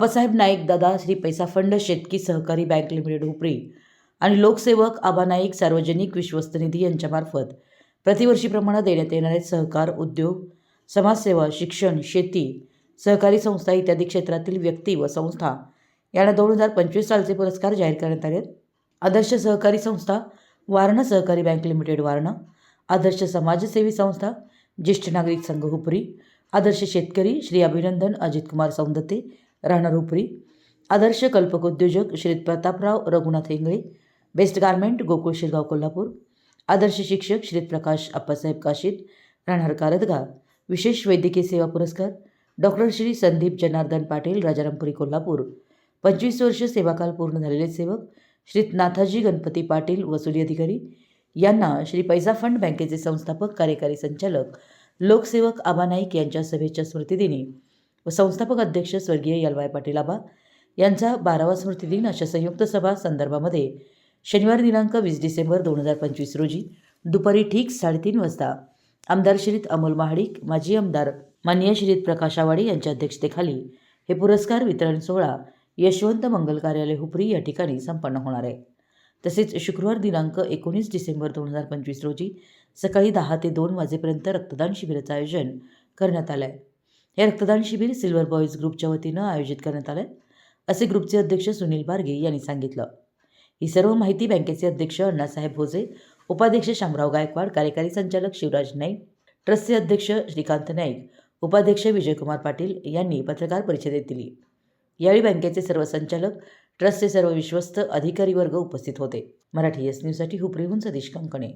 आबासाहेब नाईक दादा श्री पैसा फंड शेतकी सहकारी बँक लिमिटेड हुपरी आणि लोकसेवक आबा नाईक सार्वजनिक विश्वस्त निधी यांच्यामार्फत प्रतिवर्षीप्रमाणे देण्यात येणारे सहकार उद्योग समाजसेवा शिक्षण शेती सहकारी संस्था इत्यादी क्षेत्रातील व्यक्ती व संस्था यांना दोन हजार पंचवीस सालचे पुरस्कार जाहीर करण्यात आले आहेत. आदर्श सहकारी संस्था वारणा सहकारी बँक लिमिटेड वारणा आदर्श समाजसेवी संस्था ज्येष्ठ नागरिक संघ हुपरी आदर्श शेतकरी श्री अभिनंदन अजितकुमार सौंदते राहणार उपरी. आदर्श कल्पक उद्योजक श्री प्रतापराव रघुनाथ हिंगळे बेस्ट गारमेंट गोकुळ शिरगाव कोल्हापूर. आदर्श शिक्षक श्री प्रकाश अप्पासाहेब काशीद राहणार कारदगा विशेष वैद्यकीय सेवा पुरस्कार डॉक्टर श्री संदीप जनार्दन पाटील राजारामपुरी कोल्हापूर. पंचवीस वर्ष सेवाकाल पूर्ण झालेले सेवक श्री नाथाजी गणपती पाटील वसुली अधिकारी. यांना श्री पैसा फंड बँकेचे संस्थापक कार्यकारी संचालक लोकसेवक आबा नाईक यांच्या सभेच्या स्मृतिदिनी व संस्थापक अध्यक्ष स्वर्गीय यलवाय पाटीलाबा यांचा बारावा स्मृतिदिन अशा संयुक्त सभा संदर्भामध्ये शनिवार दिनांक वीस डिसेंबर दोन हजार पंचवीस रोजी दुपारी ठीक साडेतीन वाजता आमदार श्रीत अमोल महाडिक माजी आमदार मान्य श्रीत प्रकाश आवाडे यांच्या अध्यक्षतेखाली हे पुरस्कार वितरण सोहळा यशवंत मंगल कार्यालय हुपरी या ठिकाणी संपन्न होणार आहे. तसेच शुक्रवार दिनांक एकोणीस डिसेंबर दोन हजार पंचवीस रोजी सकाळी दहा ते दोन वाजेपर्यंत रक्तदान शिबिराचं आयोजन करण्यात आलं आहे हे रक्तदान शिबिर सिल्वर बॉईज ग्रुपच्या वतीनं आयोजित करण्यात आलं. आहे असे ग्रुपचे अध्यक्ष सुनील बारगे यांनी सांगितलं. ही सर्व माहिती बँकेचे अध्यक्ष अण्णासाहेब भोजे उपाध्यक्ष शामराव गायकवाड कार्यकारी संचालक शिवराज नाईक ट्रस्टचे अध्यक्ष श्रीकांत नाईक उपाध्यक्ष विजयकुमार पाटील यांनी पत्रकार परिषदेत दिली. यावेळी बँकेचे सर्व संचालक ट्रस्टचे सर्व विश्वस्त अधिकारी वर्ग उपस्थित होते. मराठी एस न्यूजसाठी हुपरीहून सतीश कंकणे.